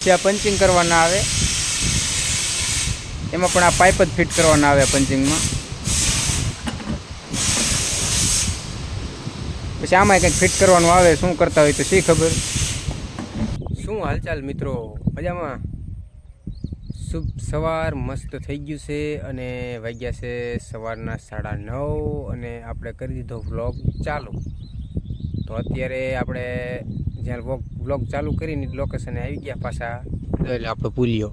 ત્યાં પંચિંગ કરવાના આવે, એમાં પણ આ પાઇપ જ ફિટ કરવાના આવે પંચિંગમાં પછી આમાં કંઈક ફિટ કરવાનું આવે, શું કરતા હોય તો શી ખબર? શું હાલચાલ મિત્રો? મજામાં? શુભ સવાર, મસ્ત થઈ ગયું છે અને વાગ્યા છે સવારના સાડા નવ અને આપણે કરી દીધો વ્લોગ ચાલુ. તો અત્યારે આપણે જ્યાં વોક વ્લોગ ચાલુ કરીને લોકેશને આવી ગયા પાછા. એટલે આપણો પુલિયો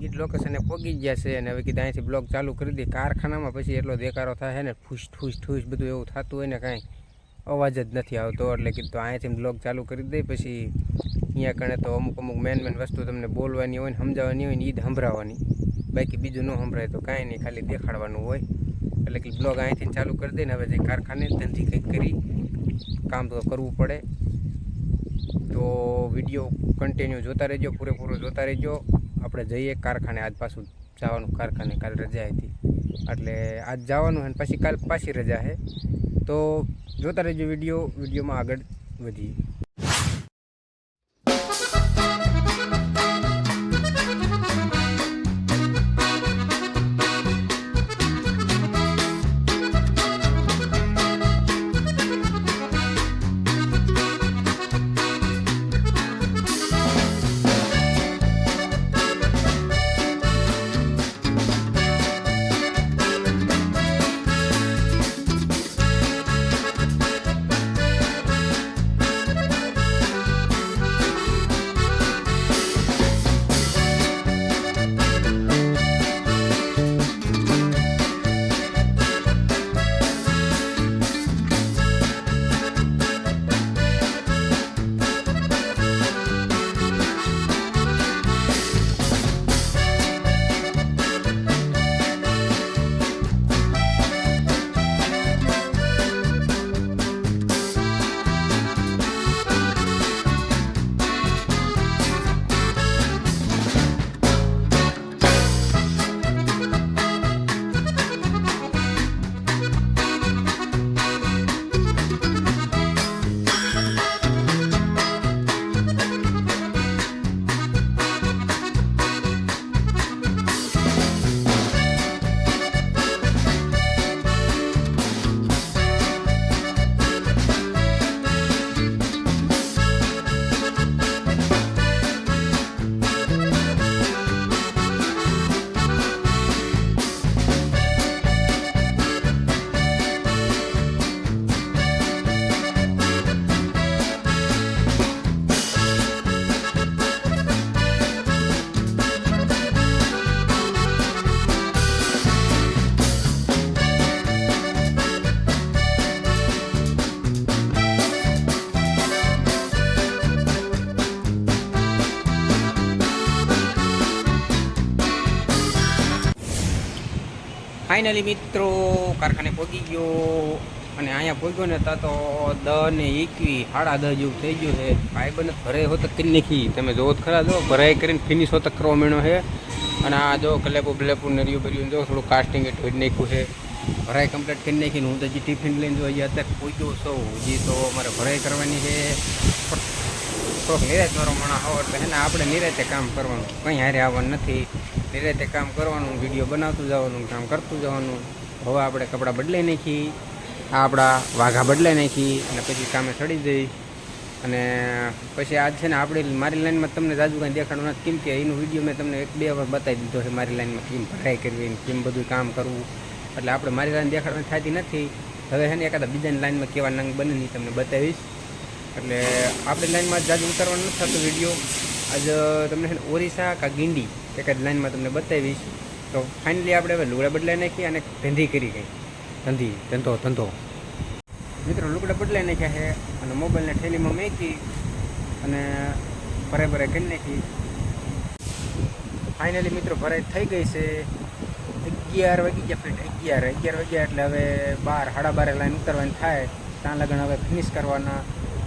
એ જ લોકેશને પગી ગયા છે અને હવે કીધા અહીંથી બ્લોગ ચાલુ કરી દે. કારખાનામાં પછી એટલો દેકારો થાય ને ફૂસ ઠૂસ ઠૂસ બધું એવું થતું હોય ને કાંઈ અવાજ જ નથી આવતો. એટલે કીધું અહીંથી બ્લોગ ચાલુ કરી દે પછી અહીંયા કણે તો અમુક અમુક મેન મેન વસ્તુ તમને બોલવાની હોય ને સમજાવવાની હોય ને એ જ સંભળાવવાની બાકી બીજું ન સંભળાય તો કાંઈ નહીં ખાલી દેખાડવાનું હોય. એટલે કે બ્લોગ અહીંથી ચાલુ કરી દે ને હવે જે કારખાને ધંધી કંઈક કરી કામ તો કરવું પડે. તો વીડિયો કન્ટિન્યુ જોતા રહેજો, પૂરેપૂરો જોતા રહેજો. આપણે જઈએ કારખાને, આજ પાછું જવાનું કારખાને, કાલ રજા હતી. એટલે આજ જવાનું છે ને પછી કાલ પાછી રજા છે તો જોતા રહેજો વીડિયો, વિડીયોમાં આગળ વધીએ. ફાઇનલી મિત્રો, કારખાને પહોંચી ગયો અને અહીંયા પહોંચ્યો ને ત્યાં તો દ ને એકવી સાડા દહ જેવું થઈ ગયું છે. ભાઈ બને ભરાઈ હોત કરી નાખી. તમે જોવો ખરા, જો ભરાઈ કરીને ફિનિશ હોત કરવા માંડ્યો છે. અને આ જો કલેપુ બ્લેપુ નરિયું બર્યું જો થોડું કાસ્ટિંગ એ ઢોળી નાખ્યું છે. ભરાઈ કમ્પ્લીટ કરી નાખીને હું તો હજી ટિફિન લઈને જો હજી અત્યારે પહોંચ્યો છું. હજી તો મારે ભરાઈ કરવાની છે. થોડોક નિરાશ મારો મણા હોય એટલે એને આપણે નિરાતે કામ કરવાનું. કંઈ હારે આવવાનું નથી. નિરાતે કામ કરવાનું, વીડિયો બનાવતું જવાનું, કામ કરતું જવાનું. હવે આપણે કપડાં બદલાઈ નાખી, આ આપણા વાઘા બદલાઈ નાખી અને પછી કામે ચડી જઈ. અને પછી આજ છે ને આપણી મારી લાઈનમાં તમને જાજુ કાંઈ દેખાડવું નથી. કેમ કે એનું વીડિયો મેં તમને એક બે વાર બતાવી દીધો છે મારી લાઈનમાં કેમ ભરાઈ કરવી કેમ બધું કામ કરવું. એટલે આપણે મારી લાઈન દેખાડવાની થતી નથી. હવે છે ને એકાદા બીજાની લાઈનમાં કેવા નંગ બને નહીં તમને બતાવીશ. એટલે આપણી લાઈનમાં જાજુ ઉતારવાનું નથી થતું વીડિયો. આજ તમને છે ને ઓરિસા કાં ગીંડી એક જ લાઈનમાં તમને બતાવીશ. તો ફાઇનલી આપણે હવે લુગડા બદલાઈ નાખી અને ધંધી કરી ગઈ. ધંધી ધંધો ધંધો. મિત્રો લુગડા બદલાઈ નાખ્યા છે અને મોબાઈલને ઠેલીમાં મેકી અને ભરે ભરે કરી નાખી. ફાઇનલી મિત્રો ભરાઈ થઈ ગઈ છે. અગિયાર વાગી ગયા ફિટ અગિયાર અગિયાર વાગ્યા એટલે હવે બાર સાડા બારે લાઈન ઉતરવાની થાય. ત્યાં લગન હવે ફિનિશ કરવાના.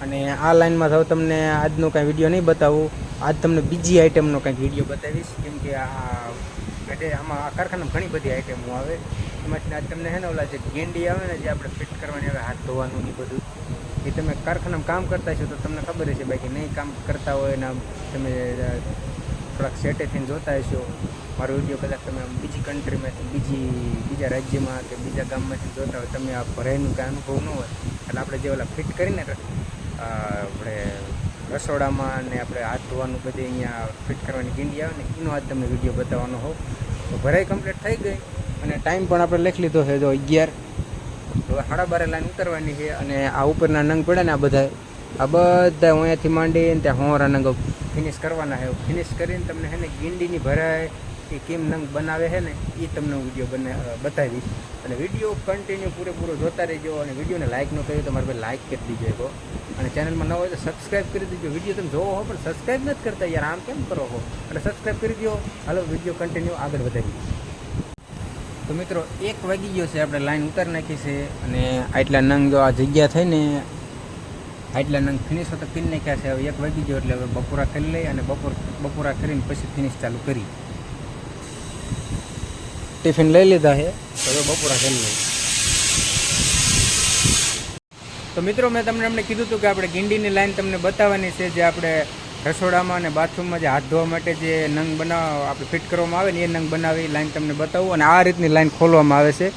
અને આ લાઈનમાં હવે તમને આજનો કાંઈ વીડિયો નહીં બતાવું. આજ તમને બીજી આઈટમનો કાંઈક વીડિયો બતાવીશ. કેમ કે આ આમાં આ કારખાનામાં ઘણી બધી આઈટમો આવે. એમાંથી આજ તમને હે ને ઓલા જે ગેંડી આવે ને જે આપણે ફિટ કરવાની આવે હાથ ધોવાનું એ બધું. એ તમે કારખાનામાં કામ કરતા છો તો તમને ખબર હશે બાકી નહીં કામ કરતા હોય ને તમે થોડાક સેટે થઈને જોતા હશો. મારો વીડિયો કદાચ તમે બીજી કન્ટ્રીમાંથી બીજી, બીજા રાજ્યમાં કે બીજા ગામમાંથી જોતા હોય, તમે આ ભરાઈનું કાંઈ અનુભવ ન હોય. એટલે આપણે જે ઓલા ફિટ કરીને આપણે રસોડામાં ને આપણે હાથ ધોવાનું બધે અહીંયા ફિટ કરવાની ગીંડી આવે ને એનો આજ તમને વીડિયો બતાવવાનો હોવ તો ભરાઈ કમ્પ્લીટ થઈ ગઈ અને ટાઈમ પણ આપણે લખી લીધો છે જો અગિયાર. તો સાડા બારે લાઈન ઉતરવાની છે અને આ ઉપરના નંગ પડે ને આ બધા. આ બધા અહીંયાથી માંડીને ત્યાં હોરા નંગ ફિનિશ કરવાના છે. ફિનિશ કરીને તમને છે ને ગીંડીની ભરાય કે કેમ નંગ બનાવે છે ને એ તમને હું વીડિયો બને બતાવીશ. અને વીડિયો કન્ટિન્યુ પૂરેપૂરો જોતા રહેજો અને વિડીયોને લાઇક ન કર્યો તો મારે લાઇક કરી દીજો એક અને ચેનલમાં ન હોય તો સબસ્ક્રાઇબ કરી દીજો. વીડિયો તમે જોવો હો, પણ સબસ્ક્રાઇબ નથી કરતા યાર, આમ કેમ કરો હો? અને સબસ્ક્રાઇબ કરી દો હાલો, વીડિયો કન્ટિન્યુ આગળ વધારી તો મિત્રો, એક વાગી ગયો છે, આપણે લાઈન ઉતારી નાખી છે. અને આટલા નંગ જો આ જગ્યા થઈ ને, આટલા નંગ ફિનિશ તો કરી નાખ્યા છે. હવે એક વાગી ગયો એટલે હવે બપોરા કરી લઈ અને બપોર, બપોરા કરીને પછી ફિનિશ ચાલુ કરી ટિફિન લઈ લીધા છે. હવે બપોરા જમી તો મિત્રો મેં તમને એમને કીધું હતું કે આપણે ગીંડીની લાઈન તમને બતાવવાની છે જે આપણે રસોડામાં અને બાથરૂમમાં જે હાથ ધોવા માટે જે નંગ બનાવ આપણે ફિટ કરવામાં આવે ને એ નંગ બનાવી લાઈન તમને બતાવું અને આ રીતની લાઈન ખોલવામાં આવે છે.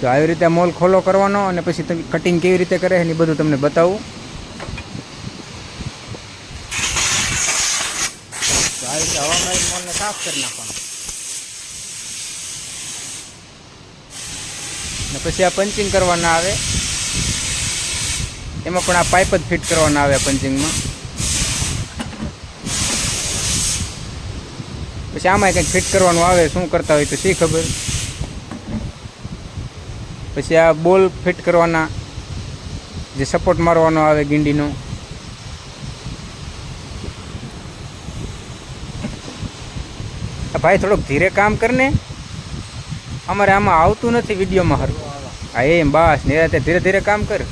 તો આવી રીતે મોલ ખોલો કરવાનો અને પછી તમે કટિંગ કેવી રીતે કરે એ બધું તમને બતાવું. તો આવી રીતે હવામાં મોલને સાફ કરી નાખવાનો ને પછી આ પંચિંગ કરવાના આવે. એમાં પણ આ પાઇપ જ ફિટ કરવાના આવે પંચિંગમાં. પછી આમાં કંઈક ફિટ કરવાનું આવે, શું કરતા હોય તો શી ખબર? પછી આ બોલ ફિટ કરવાના, જે સપોર્ટ મારવાનો આવે ગીંડીનો. ભાઈ થોડોક ધીરે કામ કરને. અમારે આમાં આવતું નથી વિડીયોમાં હરખું હા એમ બસ નિરાતે ધીરે ધીરે કામ કર.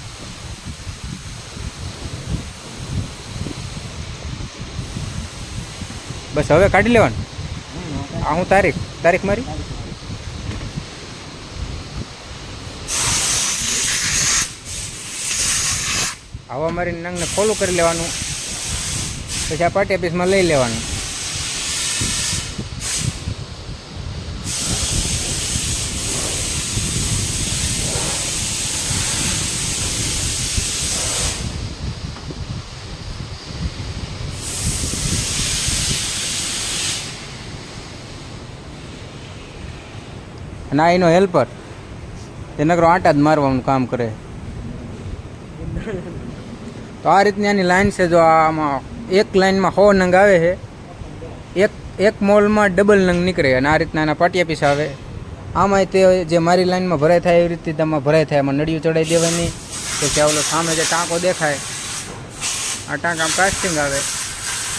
બસ હવે કાઢી લેવાનું. આ હું તારીખ તારીખ મારી? આવા મારી નંગને ખોલું કરી લેવાનું. પછી આ પાટી ઓફિસમાં લઈ લેવાનું. આ એનો હેલ્પર એ નકરો આટા જ મારવાનું કામ કરે. તો આ રીતની આની લાઈન છે જો આમાં એક લાઈનમાં સો નંગ આવે છે. એક એક મોલમાં ડબલ નંગ નીકળે અને આ રીતના એના પાટિયા પીસ આવે. આમાંય તે જે મારી લાઈનમાં ભરાય થાય એવી રીતે તેમાં ભરાય થાય. એમાં નળીઓ ચડાવી દેવાની. કે ચાવલો સામે જે ટાંકો દેખાય, આ ટાંકામાં કાસ્ટિંગ આવે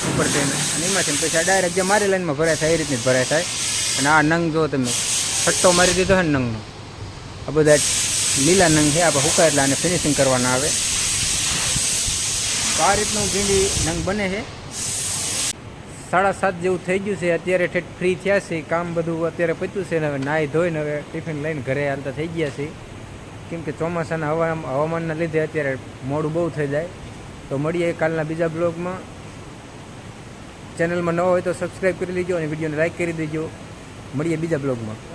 ઉપર થઈને. અને એમાંથી પછી ડાયરેક્ટ જે મારી લાઈનમાં ભરાય થાય એ રીતની જ ભરાય થાય. અને આ નંગ જો તમે છટ્ટો મારી દીધો છે નંગનો. આ બધા લીલા નંગ છે, આપણે હુકા એટલે આને ફિનિશિંગ કરવાના આવે. આ રીતનું ભીંડી નંગ બને છે. સાડા સાત જેવું થઈ ગયું છે, અત્યારે ઠેઠ ફ્રી થયા છે, કામ બધું અત્યારે પત્યું છે ને હવે નાહી ધોઈને હવે ટિફિન લઈને ઘરે હાલતા થઈ ગયા છે. કેમ કે ચોમાસાના હવા હવામાનના લીધે અત્યારે મોડું બહુ થઈ જાય. તો મળીએ કાલના બીજા બ્લોગમાં. ચેનલમાં ન હોય તો સબસ્ક્રાઈબ કરી લેજો અને વિડીયોને લાઇક કરી દેજો. મળીએ બીજા બ્લોગમાં.